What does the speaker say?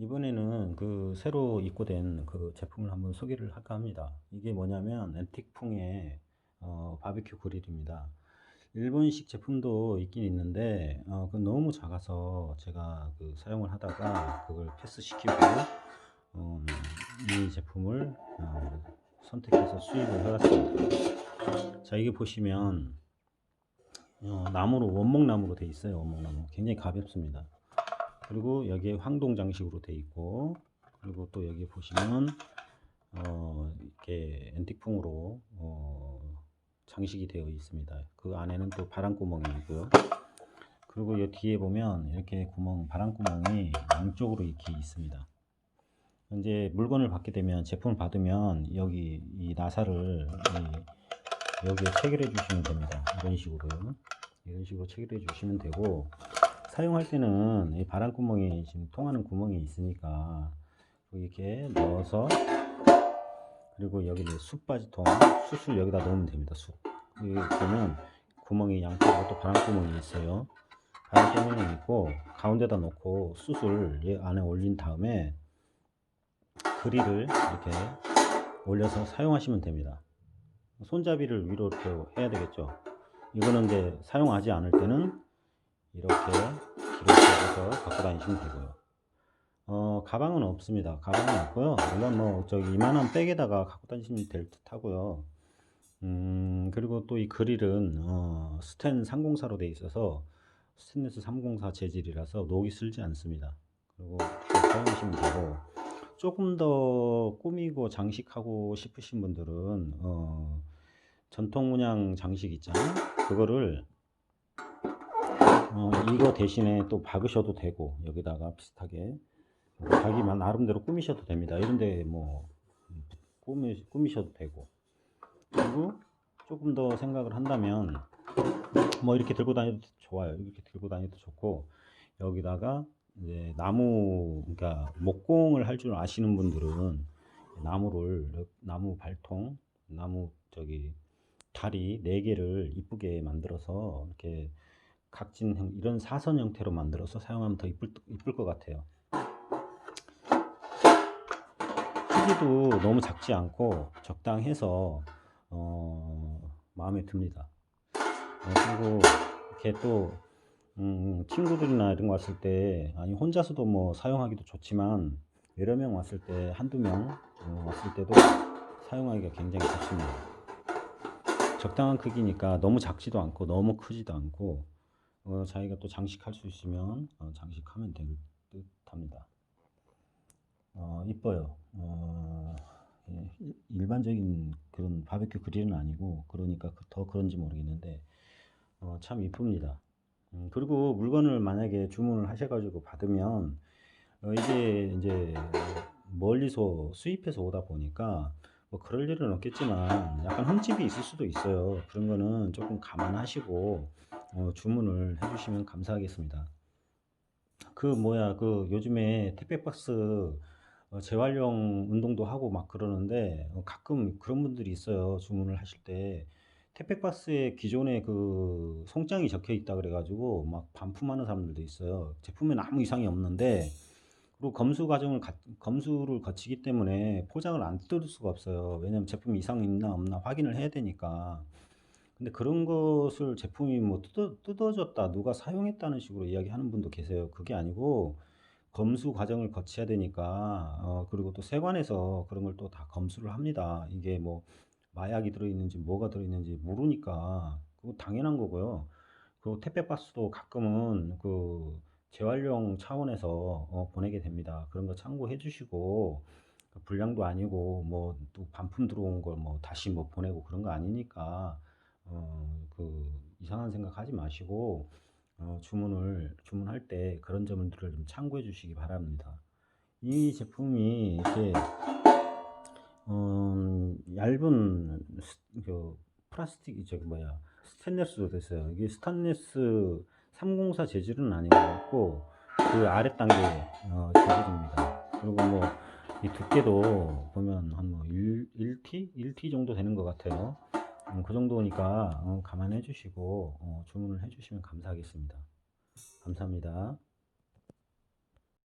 이번에는 그 새로 입고된 그 제품을 한번 소개를 할까 합니다. 이게 뭐냐면 앤틱풍의 어, 바비큐 그릴입니다. 일본식 제품도 있긴 있는데 어, 그 너무 작아서 제가 그 사용을 하다가 그걸 패스시키고 어, 이 제품을 어, 선택해서 수입을 해왔습니다. 자 이게 보시면 어, 나무로 원목나무로 되어 있어요. 원목나무 굉장히 가볍습니다. 그리고 여기에 황동 장식으로 되어 있고 그리고 또 여기 보시면 어, 이렇게 앤틱풍으로 어, 장식이 되어 있습니다. 그 안에는 또 바람구멍이 있고요. 그리고 이 뒤에 보면 이렇게 구멍 바람구멍이 양쪽으로 이렇게 있습니다. 이제 물건을 받게 되면 제품을 받으면 여기 이 나사를 이 여기에 체결해 주시면 됩니다. 이런 식으로요. 이런 식으로 체결해 주시면 되고 사용할 때는 이 바람구멍이 지금 통하는 구멍이 있으니까 이렇게 넣어서 그리고 여기를 숯바지통 숯을 여기다 넣으면 됩니다. 숯 여기 보면 구멍이 양쪽으로 또 바람구멍이 있어요. 바람구멍이 있고 가운데다 놓고 숯을 이 안에 올린 다음에 그릴을 이렇게 올려서 사용하시면 됩니다. 손잡이를 위로 이렇게 해야 되겠죠. 이거는 이제 사용하지 않을 때는 이렇게 접어서 갖고 다니시면 되고요. 어, 가방은 없습니다. 가방은 없고요. 물론 뭐 저기 이만한 백에다가 갖고 다니시면 될 듯 하고요. 음, 그리고 또 이 그릴은 어, 스텐 304로 되어 있어서 스테인리스 304 재질이라서 녹이 슬지 않습니다. 그리고 사용하시면 되고 조금 더 꾸미고 장식하고 싶으신 분들은 어, 전통 문양 장식 있잖아요. 그거를 어, 이거 대신에 또 박으셔도 되고 여기다가 비슷하게 자기만 나름대로 꾸미셔도 됩니다. 이런데 뭐 꾸미, 꾸미셔도 되고 그리고 조금 더 생각을 한다면 뭐 이렇게 들고 다녀도 좋아요. 이렇게 들고 다녀도 좋고 여기다가 이제 나무 그러니까 목공을 할 줄 아시는 분들은 나무를 나무 발통 나무 저기 다리 네 개를 이쁘게 만들어서 이렇게 각진 형 이런 사선 형태로 만들어서 사용하면 더 이쁠 이쁠 것 같아요. 크기도 너무 작지 않고 적당해서 어, 마음에 듭니다. 어, 그리고 이렇게 또 음, 친구들이나 이런 거 왔을 때 아니 혼자서도 뭐 사용하기도 좋지만 여러 명 왔을 때 한두 명 어, 왔을 때도 사용하기가 굉장히 좋습니다. 적당한 크기니까 너무 작지도 않고 너무 크지도 않고 어, 자기가 또 장식할 수 있으면 어, 장식하면 될 듯합니다. 어, 이뻐요. 어, 예, 일- 일반적인 그런 바베큐 그릴은 아니고 그러니까 그- 더 그런지 모르겠는데 어, 참 이쁩니다. 음, 그리고 물건을 만약에 주문을 하셔가지고 받으면 어, 이게 이제 멀리서 수입해서 오다 보니까 뭐 그럴 일은 없겠지만 약간 흠집이 있을 수도 있어요. 그런 거는 조금 감안하시고 어, 주문을 해주시면 감사하겠습니다. 그 뭐야 그 요즘에 택배박스 어, 재활용 운동도 하고 막 그러는데 어, 가끔 그런 분들이 있어요. 주문을 하실 때 택배박스에 기존에 그 송장이 적혀 있다 그래가지고 막 반품하는 사람들도 있어요. 제품에 아무 이상이 없는데 그리고 검수 과정을 가- 검수를 거치기 때문에 포장을 안 뜯을 수가 없어요. 왜냐면 제품 이상이 있나 없나 확인을 해야 되니까. 근데 그런 것을 제품이 뭐 뜯어, 뜯어졌다, 누가 사용했다는 식으로 이야기하는 분도 계세요. 그게 아니고 검수 과정을 거쳐야 되니까, 어, 그리고 또 세관에서 그런 걸 또 다 검수를 합니다. 이게 뭐 마약이 들어있는지 뭐가 들어있는지 모르니까 그거 당연한 거고요. 그리고 택배박스도 가끔은 그 재활용 차원에서 어, 보내게 됩니다. 그런 거 참고해 주시고 그 불량도 아니고 뭐 또 반품 들어온 걸 뭐 다시 뭐 보내고 그런 거 아니니까 어, 그 이상한 생각 하지 마시고 어, 주문을 주문할 때 그런 점들을 좀 참고해 주시기 바랍니다. 이 제품이 이렇게 음, 얇은 스- 그 플라스틱이 저기 뭐야 스테인레스로 됐어요. 이게 스테인레스 304 재질은 아닌 것 같고 그 아래 단계 어, 재질입니다. 그리고 뭐 이 두께도 보면 한 뭐 1T? 1T 정도 되는 것 같아요. 음, 그 정도니까 어, 감안해 주시고 어, 주문을 해 주시면 감사하겠습니다. 감사합니다.